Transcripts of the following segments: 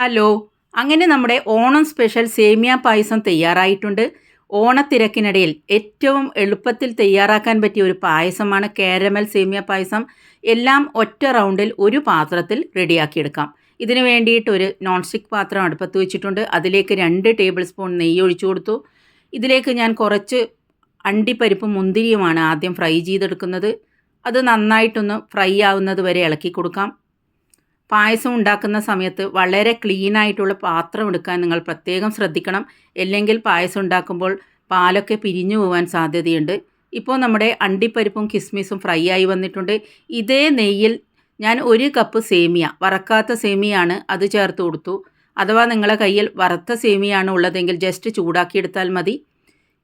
Hello. അങ്ങനെ നമ്മുടെ Onam special സേമിയ പായസം തയ്യാറായിട്ടുണ്ട്. ഓണത്തിരക്കിനിടയിൽ ഏറ്റവും എളുപ്പത്തിൽ തയ്യാറാക്കാൻ പറ്റിയ ഒരു പായസമാണ് കാരമൽ സേമിയ പായസം. എല്ലാം ഒറ്റ റൗണ്ടിൽ ഒരു പാത്രത്തിൽ റെഡിയാക്കിയെടുക്കാം. ഇതിന് വേണ്ടിയിട്ട് ഒരു നോൺ സ്റ്റിക്ക് പാത്രം അടുപ്പത്ത് വെച്ചിട്ടുണ്ട്. അതിലേക്ക് രണ്ട് ടേബിൾ സ്പൂൺ നെയ്യ് ഒഴിച്ചു കൊടുത്തു. ഇതിലേക്ക് ഞാൻ കുറച്ച് അണ്ടിപ്പരിപ്പും മുന്തിരിയുമാണ് ആദ്യം ഫ്രൈ ചെയ്തെടുക്കുന്നത്. അത് നന്നായിട്ടൊന്ന് ഫ്രൈ ആവുന്നത് വരെ ഇളക്കി കൊടുക്കാം. പായസം ഉണ്ടാക്കുന്ന സമയത്ത് വളരെ ക്ലീൻ ആയിട്ടുള്ള പാത്രം എടുക്കാൻ നിങ്ങൾ പ്രത്യേകം ശ്രദ്ധിക്കണം. അല്ലെങ്കിൽ പായസം ഉണ്ടാക്കുമ്പോൾ പാലൊക്കെ പിരിഞ്ഞു പോകാൻ സാധ്യതയുണ്ട്. ഇപ്പോൾ നമ്മുടെ അണ്ടിപ്പരിപ്പും കിസ്മിസും ഫ്രൈ ആയി വന്നിട്ടുണ്ട്. ഇതേ നെയ്യിൽ ഞാൻ ഒരു കപ്പ് സേമിയ വറക്കാത്ത സേമിയാണ് അത് ചേർത്ത് കൊടുത്തു. അഥവാ നിങ്ങളുടെ കയ്യിൽ വറുത്ത സേമിയാണ് ഉള്ളതെങ്കിൽ ജസ്റ്റ് ചൂടാക്കിയെടുത്താൽ മതി.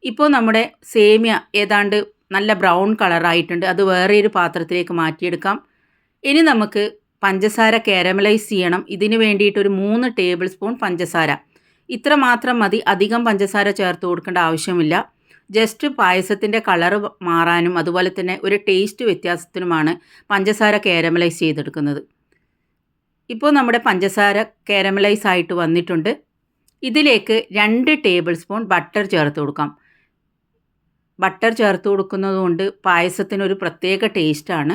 ഇപ്പോൾ നമ്മുടെ സേമിയ ഏതാണ്ട് നല്ല ബ്രൗൺ കളറായിട്ടുണ്ട് അത് വേറെ ഒരു പാത്രത്തിലേക്ക് മാറ്റിയെടുക്കാം. ഇനി നമുക്ക് പഞ്ചസാര കാരമലൈസ് ചെയ്യണം. ഇതിന് വേണ്ടിയിട്ട് ഒരു മൂന്ന് ടേബിൾ സ്പൂൺ പഞ്ചസാര. ഇത്ര മാത്രം മതി. അധികം പഞ്ചസാര ചേർത്ത് കൊടുക്കേണ്ട ആവശ്യമില്ല. ജസ്റ്റ് പായസത്തിന്റെ കളറ് മാറാനും അതുപോലെ തന്നെ ഒരു ടേസ്റ്റ് വ്യത്യാസത്തിനുമാണ് പഞ്ചസാര കാരമലൈസ് ചെയ്തെടുക്കുന്നത്. ഇപ്പോൾ നമ്മുടെ പഞ്ചസാര കാരമലൈസ് ആയിട്ട് വന്നിട്ടുണ്ട്. ഇതിലേക്ക് രണ്ട് ടേബിൾ സ്പൂൺ ബട്ടർ ചേർത്ത് കൊടുക്കാം. ബട്ടർ ചേർത്ത് കൊടുക്കുന്നത് കൊണ്ട് പായസത്തിനൊരു പ്രത്യേക ടേസ്റ്റാണ്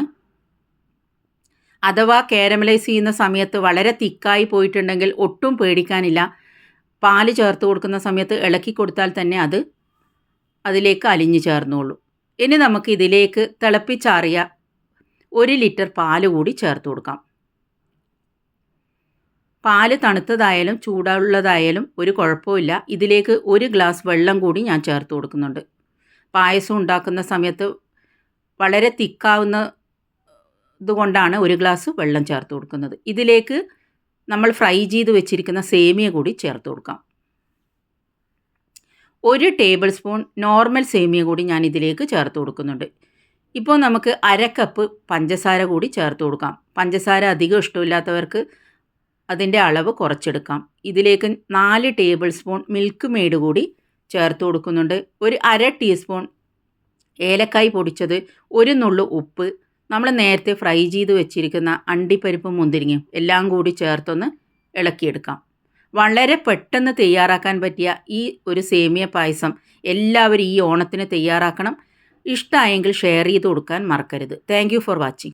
അഥവാ കാരമലൈസ് ചെയ്യുന്ന സമയത്ത് വളരെ തിക്കായി പോയിട്ടുണ്ടെങ്കിൽ ഒട്ടും പേടിക്കാനില്ല. പാൽ ചേർത്ത് കൊടുക്കുന്ന സമയത്ത് ഇളക്കി കൊടുത്താൽ തന്നെ അത് അതിലേക്ക് അലിഞ്ഞു ചേർന്നോളൂ. ഇനി നമുക്ക് ഇതിലേക്ക് തിളപ്പിച്ചാറിയ ഒരു ലിറ്റർ പാൽ കൂടി ചേർത്ത് കൊടുക്കാം. പാൽ തണുത്തതായാലും ചൂടുള്ളതായാലും ഒരു കുഴപ്പമില്ല ഇതിലേക്ക് ഒരു ഗ്ലാസ് വെള്ളം കൂടി ഞാൻ ചേർത്ത് കൊടുക്കുന്നുണ്ട്. പായസം ഉണ്ടാക്കുന്ന സമയത്ത് വളരെ തിക്കാവുന്ന ഇതുകൊണ്ടാണ് ഒരു ഗ്ലാസ് വെള്ളം ചേർത്ത് കൊടുക്കുന്നത്. ഇതിലേക്ക് നമ്മൾ ഫ്രൈ ചെയ്ത് വെച്ചിരിക്കുന്ന സേമിയ കൂടി ചേർത്ത് കൊടുക്കാം. ഒരു ടേബിൾ സ്പൂൺ നോർമൽ സേമിയ കൂടി ഞാൻ ഇതിലേക്ക് ചേർത്ത് കൊടുക്കുന്നുണ്ട്. ഇപ്പോൾ നമുക്ക് അര കപ്പ് പഞ്ചസാര കൂടി ചേർത്ത് കൊടുക്കാം. പഞ്ചസാര അധികം ഇഷ്ടമില്ലാത്തവർക്ക് അതിന്റെ അളവ് കുറച്ചെടുക്കാം. ഇതിലേക്ക് നാല് ടേബിൾ സ്പൂൺ മിൽക്ക് മെയ്ഡ് കൂടി ചേർത്ത് കൊടുക്കുന്നുണ്ട്. ഒരു അര ടീസ്പൂൺ ഏലക്കായ് പൊടിച്ചത് ഒരു നുള്ളു ഉപ്പ് നമ്മൾ നേരത്തെ ഫ്രൈ ചെയ്ത് വെച്ചിരിക്കുന്ന അണ്ടിപ്പരിപ്പും മുന്തിരിങ്ങയും എല്ലാം കൂടി ചേർത്തൊന്ന് ഇളക്കിയെടുക്കാം. വളരെ പെട്ടെന്ന് തയ്യാറാക്കാൻ പറ്റിയ ഈ ഒരു സേമിയ പായസം എല്ലാവരും ഈ ഓണത്തിന് തയ്യാറാക്കണം. ഇഷ്ടമായെങ്കിൽ ഷെയർ ചെയ്ത് കൊടുക്കാൻ മറക്കരുത്. Thank for watching